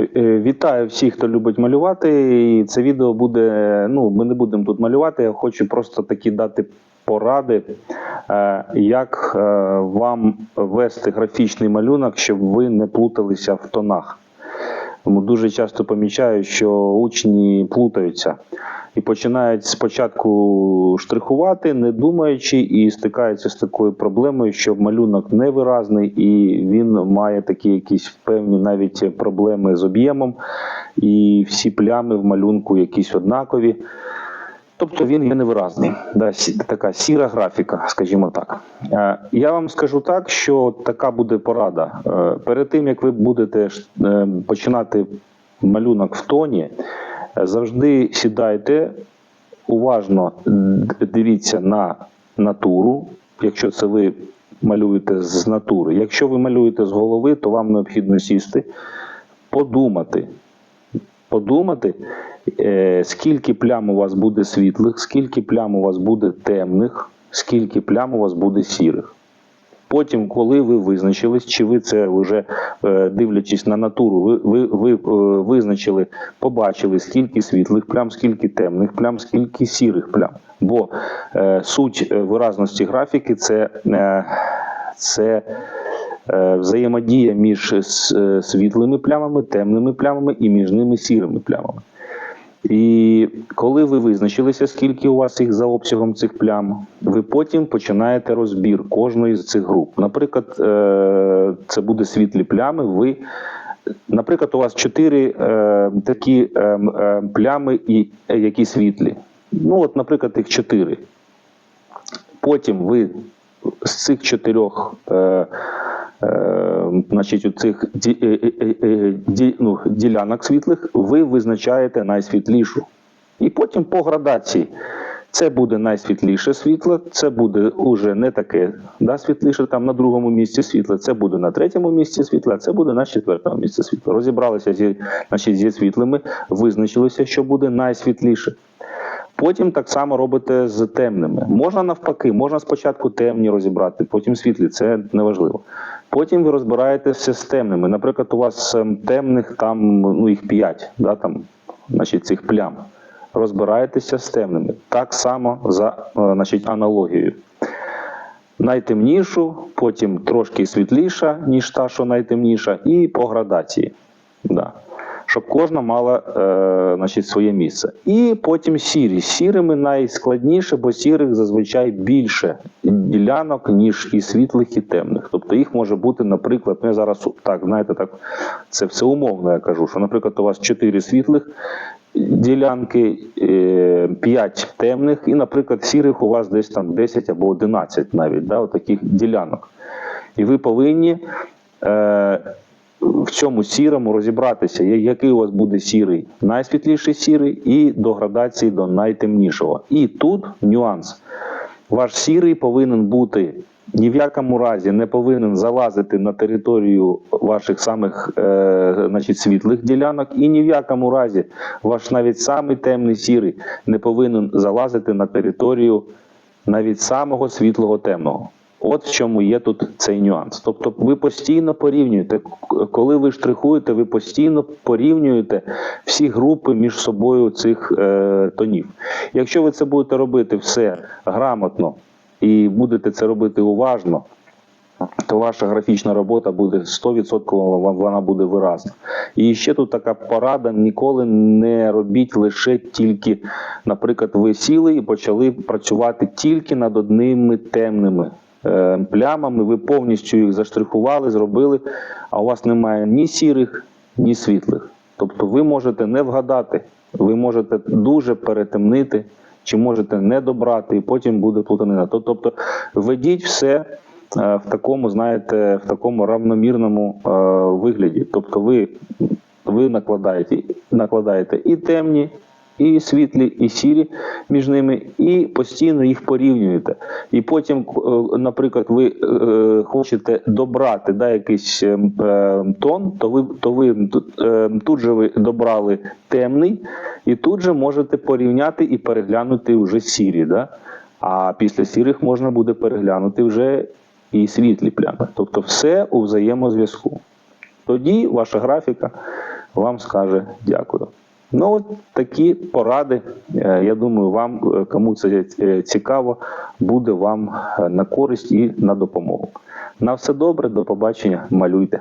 Е, Вітаю всіх, хто любить малювати. І це відео буде. Ну, ми не будемо тут малювати. Я хочу просто такі дати поради, е, як е, вам вести графічний малюнок, щоб ви не плуталися в тонах. Тому дуже часто помічаю, що учні плутаються і починають спочатку штрихувати, не думаючи, і стикаються з такою проблемою, що малюнок невиразний, і він має такі якісь певні навіть проблеми з об'ємом, і всі плями в малюнку якісь однакові. Тобто він є невиразний, да, така сіра графіка, скажімо так. Е, Я вам скажу так, що така буде порада. Е, Перед тим як ви будете е, починати малюнок в тоні, завжди сідайте, уважно дивіться на натуру, якщо це ви малюєте з натури. Якщо ви малюєте з голови, то вам необхідно сісти, подумати, подумати, е, скільки плям у вас буде світлих, скільки плям у вас буде темних, скільки плям у вас буде сірих. Потім, коли ви визначились, чи ви це вже е, дивлячись на натуру, ви, ви, ви е, визначили, побачили, скільки світлих плям, скільки темних плям, скільки сірих плям. Бо е, суть виразності графіки це, е, це взаємодія між е, світлими плямами, темними плямами і між ними сірими плямами. І коли ви визначилися, скільки у вас їх за обсягом цих плям, ви потім починаєте розбір кожної з цих груп. Наприклад, е, це буде світлі плями. Ви, наприклад, у вас чотири е, такі е, е, плями, і, е, які світлі. Ну, от, наприклад, їх чотири. Потім ви з цих чотирьох. Е, значить, у цих е, е, ну, ділянок світлих ви визначаєте найсвітлішу. І потім по градації. Це буде найсвітліше світло, це буде уже не таке да, світліше, там на другому місці світло, це буде на третьому місці світла, це буде на четвертому місці світла. Розібралися зі, значить, зі світлими, визначилися, що буде найсвітліше. Потім так само робите з темними. Можна навпаки, можна спочатку темні розібрати, потім світлі, це неважливо. Потім ви розбираєтеся з темними. Наприклад, у вас ем, темних там ну, їх 5, да, там, значить, цих плям. Розбираєтеся з темними. Так само за е, значить, аналогією. Найтемнішу, потім трошки світліша, ніж та, що найтемніша, і по градації. Да. Щоб кожна мала е, значить, своє місце. І потім сірі. Сірими найскладніше, бо сірих зазвичай більше ділянок, ніж і світлих, і темних. Тобто їх може бути, наприклад, ну я зараз так, знаєте, так, це все умовно я кажу, що, наприклад, у вас 4 світлих ділянки, 5 темних, і, наприклад, сірих у вас десь там 10 або 11 навіть, да, таких ділянок. І ви повинні е, в цьому сірому розібратися, який у вас буде сірий, найсвітліший сірий, і до градації до найтемнішого. І тут нюанс. Ваш сірий повинен бути ні в якому разі не повинен залазити на територію ваших самих е, значить, світлих ділянок, і ні в якому разі ваш навіть самий темний сірий не повинен залазити на територію навіть самого світлого темного. От в чому є тут цей нюанс. Тобто ви постійно порівнюєте, коли ви штрихуєте, ви постійно порівнюєте всі групи між собою цих е, тонів. Якщо ви це будете робити все грамотно і будете це робити уважно, то ваша графічна робота буде 100% вам- вона буде виразна. І ще тут така порада: ніколи не робіть лише тільки, наприклад, ви сіли і почали працювати тільки над одними темними плямами. Ви повністю їх заштрихували, зробили, а у вас немає ні сірих, ні світлих. Тобто ви можете не вгадати, ви можете дуже перетемнити. Чи можете не добрати, і потім буде плутанина. Тобто ведіть все е, в такому, знаєте, в такому равномірному е, вигляді. Тобто ви, ви накладаєте, накладаєте і темні, і світлі, і сірі між ними, і постійно їх порівнюєте. І потім, е, наприклад, ви е, хочете добрати да, якийсь е, тон, то ви, то ви тут же ви добрали темний, і тут же можете порівняти і переглянути вже сірі. Да? А після сірих можна буде переглянути вже і світлі плями. Тобто все у взаємозв'язку. Тоді ваша графіка вам скаже дякую. Ну, от такі поради. е, Я думаю, вам, е, кому це е, цікаво, буде вам на користь і на допомогу. На все добре, до побачення, малюйте.